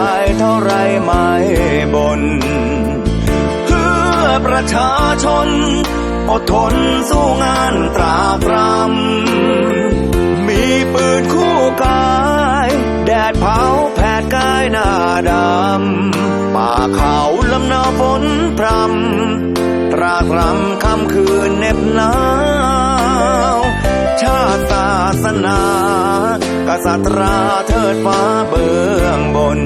เหนื่อยกายเท่าไรไม่บน เพื่อประชาชน อดทนสู้งานตรากตรำมีปืนคู่กาย แดดเผาแผดกายหน้าดำ ป่าเขาลำนาฝนพรำตรากรำคำคืนเหน็บหนาวชาติศาสนากษัตราเทิดฟ้าเบื้องบน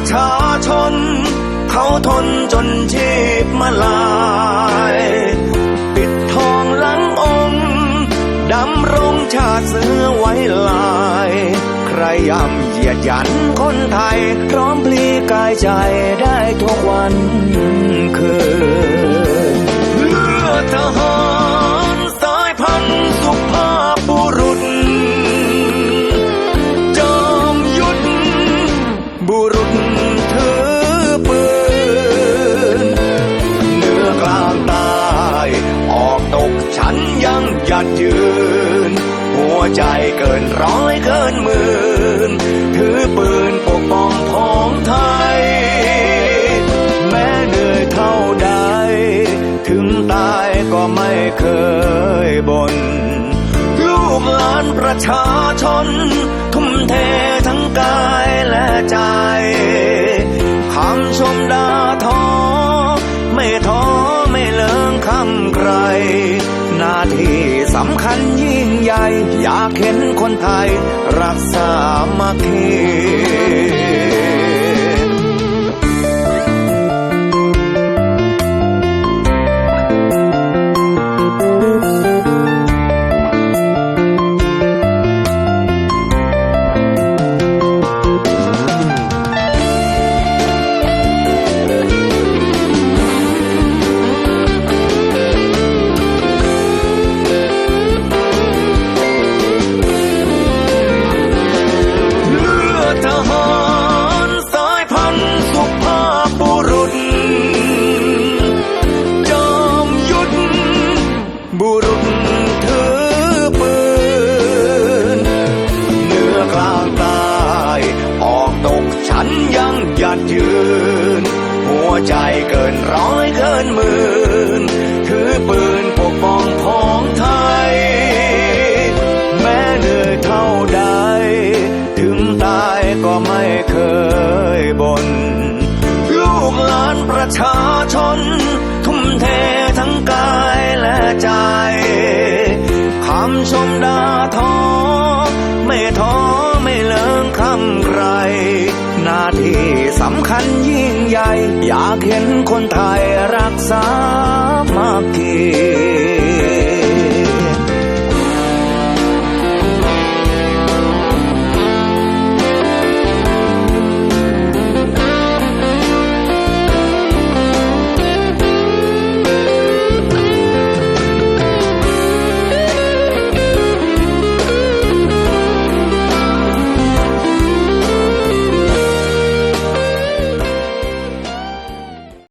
ประชาชน เขาทนจนชีพมาลาย ปิดทองหลังองค์ดำรงชาติเสือไว้ลาย ใครย่ำเหยียดยันคนไทย พร้อมพลีกายใจได้ทุกวันคืนเพื่อทหารสายพันธุ์สุภาพบุรุษจอมยุทธบุรุษ หยัดยืน หัวใจเกินร้อยเกินหมื่นถือปืนปกป้องพ้องไทย แม้เหนื่อยเท่าใด ถึงตายก็ไม่เคยบน่นลูกหลานประชาชน ใหญ่อยากเห็นคนไทย รักษามัคคี นหมื่นถือปืนปกป้องพ้องไทย แม้เหนื่อยเท่าใด ถึงตายก็ไม่เคยบน่นลูกหลานประชาชน ทุ่มเททั้งกายและใจคำชมดาทอ อยากเห็นคนไทยรักษามากที